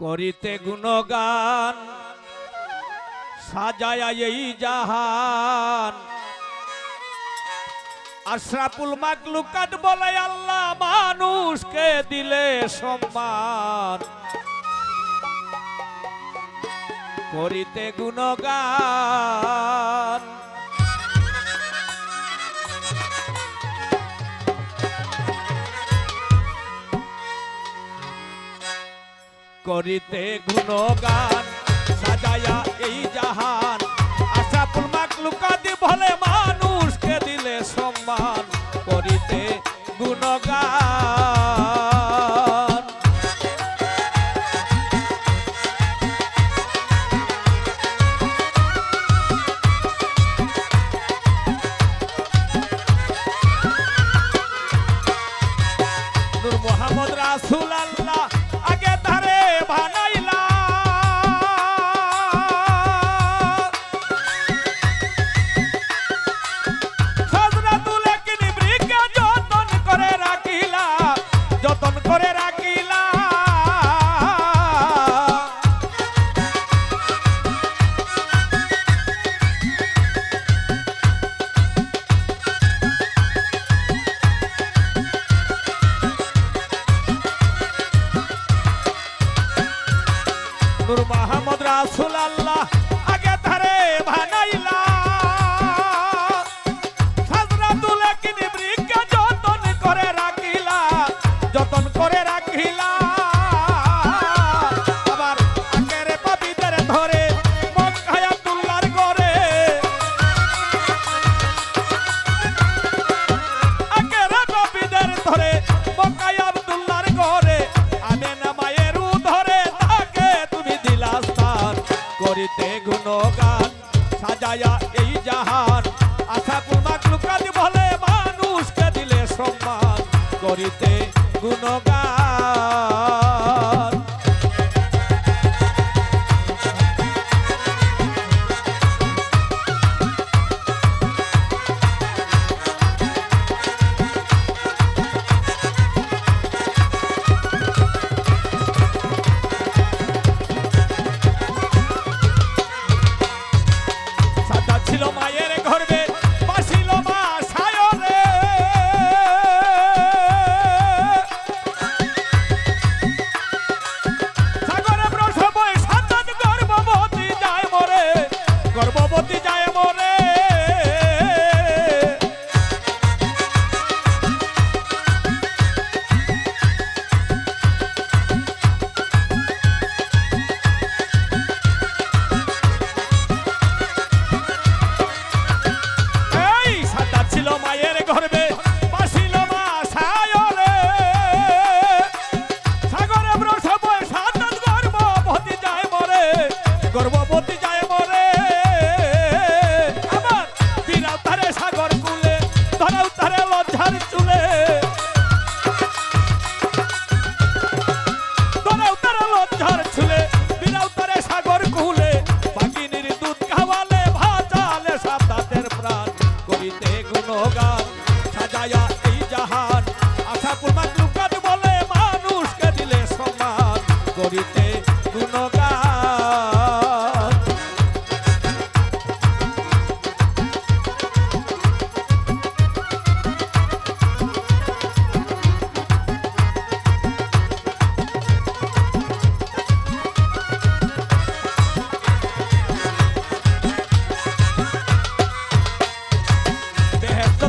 করিতে গুণগান সাজায় এই জাহান। আশরাফুল মাকলুকাত বলে আল্লাহ মানুষকে দিলে সম্মান। করিতে গুণগান করিতে গুণগান সাজায়া এই জাহান। আশাফুল মাকলুকাদি ভলে মানুষকে দিলে সম্মান করিতে গুণগান। রসুল করিতে গুণগা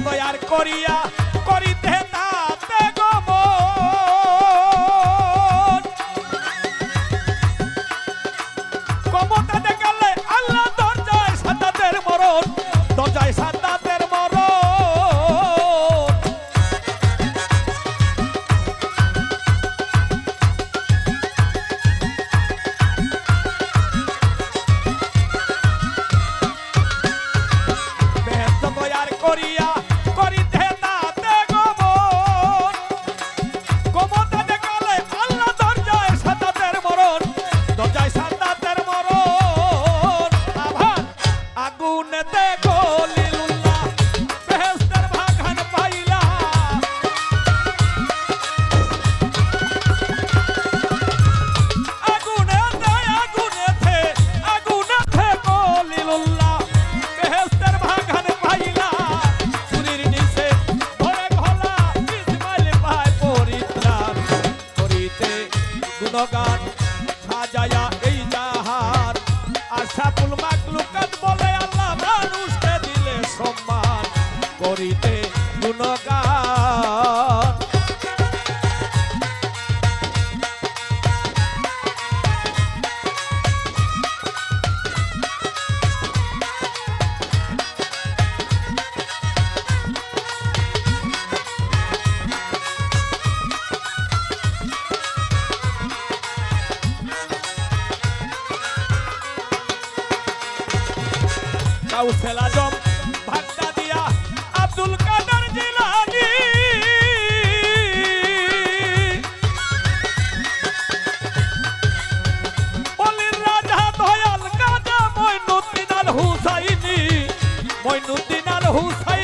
দয়ার করিয়া করিতে Tell Causela Jump. মইনুদ্দিন আর হুসাইন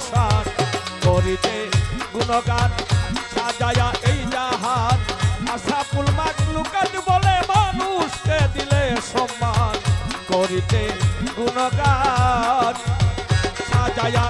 অবসান করিতে গুণগান সাজায়া এই জাহান আশা পুলমাক লুকাত বলে মানুষকে দিলে সম্মান করিতে গুণগান। সাজায়া